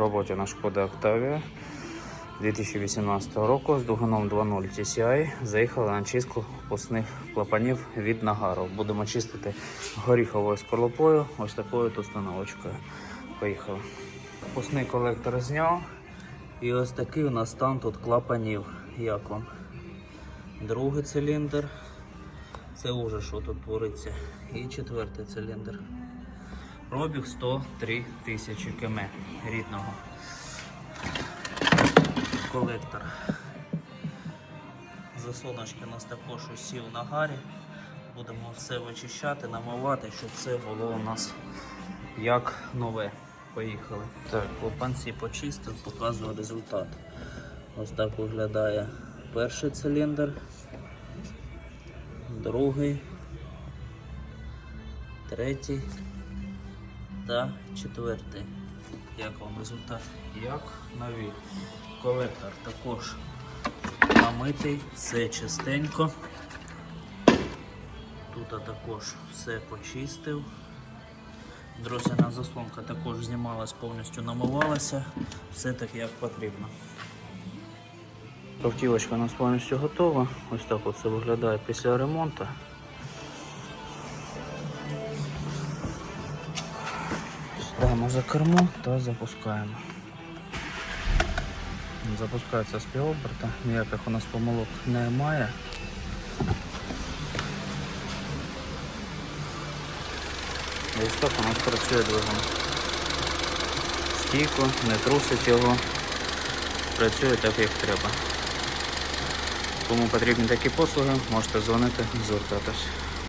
Роботі на Шкода Octavia 2018 року з двигуном 2.0 TCI заїхали на чистку пусних клапанів від нагару. Будемо чистити горіховою скорлупою, ось такою тут установочкою. Поїхали. Пусний колектор зняв. І ось такий у нас стан тут клапанів. Як вам? Другий циліндр. Це уже що тут твориться. І четвертий циліндр. Пробіг 103 тисячі км рідного. Колектор. Засоночки у нас також усі в нагарі. Будемо все вичищати, намивати, щоб все було у нас як нове. Поїхали. Так, клапанці почистив, показую результат. Ось так виглядає перший циліндр, другий, третій та четвертий. Як вам результат? Як нові. Колектор також намитий, все чистенько. Тут також все почистив. Дросяна заслонка також знімалась, повністю намивалася. Все так як потрібно. Автівочка у нас повністю готова. Ось так це виглядає після ремонту. Ставимо за кермо та запускаємо. Запускається з півоберта, ніяких у нас помилок немає. Ось так у нас працює двигун. Стійко, не трусить його, працює так, як треба. Кому потрібні такі послуги, можете дзвонити, звертатись.